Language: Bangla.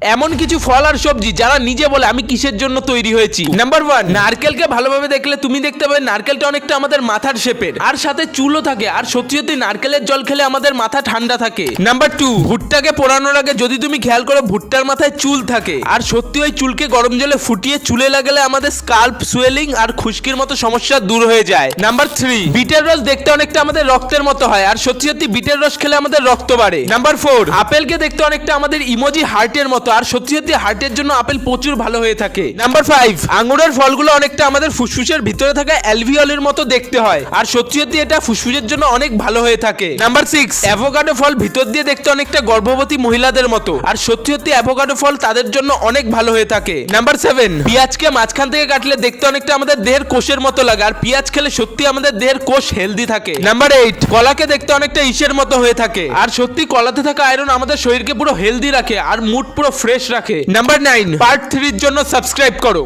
এমন কিছু ফল আর সবজি যারা নিজে বলে, আমি কিসের জন্য তৈরি হয়েছি? নাম্বার ওয়ান নারকেলকে ভালোভাবে দেখলে তুমি দেখতে পাবে নারকেলটা অনেকটা আমাদের মাথার শেপের। আর সাথে চুলও থাকে, আর সত্যি সত্যি নারকেলের জল খেলে আমাদের মাথা ঠান্ডা থাকে। নাম্বার টু ভুট্টাকে পোড়ানোর আগে যদি তুমি খেয়াল করো, ভুট্টার মাথায় চুল থাকে। আর সত্যি ওই চুলকে গরম জলে ফুটিয়ে চুলে লাগালে আমাদের স্কাল্প সুয়েলিং আর খুশকির মতো সমস্যা দূর হয়ে যায়। নাম্বার থ্রি বিটের রস দেখতে অনেকটা আমাদের রক্তের মতো হয়, আর সত্যি সত্যি বিটের রস খেলে আমাদের রক্ত বাড়ে। নাম্বার ফোর আপেলকে দেখতে অনেকটা আমাদের ইমোজি হার্টের মতো আর সত্যি সত্যি হার্টের জন্য আপেল প্রচুর ভালো হয়ে থাকে। নাম্বার ফাইভ আঙুরের ফলগুলো অনেকটা আমাদের ফুসফুসের ভিতরে থাকা অ্যালভিওলের মতো দেখতে হয়। আর সত্যি সত্যি এটা ফুসফুসের জন্য অনেক ভালো হয়ে থাকে। নাম্বার সিক্স অ্যাভোকাডো ফল ভিতর দিয়ে দেখতে অনেকটা গর্ভবতী মহিলাদের মতো। আর সত্যি সত্যি অ্যাভোকাডো ফল তাদের জন্য অনেক ভালো হয়ে থাকে। নাম্বার সেভেন পেঁয়াজকে মাঝখান থেকে কাটলে দেখতে অনেকটা আমাদের দেহের কোষের মতো লাগে। আর পেঁয়াজ খেলে সত্যি আমাদের দেহের কোষ হেলদি থাকে। নাম্বার এইট কলাকে দেখতে অনেকটা ইসের মতো হয়ে থাকে। আর সত্যি কলাতে থাকা আয়রন আমাদের শরীরকে পুরো হেলদি রাখে। আর মুড পুরো ফ্রেশ রাখে। নাম্বার নাইন পার্ট থ্রির জন্য সাবস্ক্রাইব করো।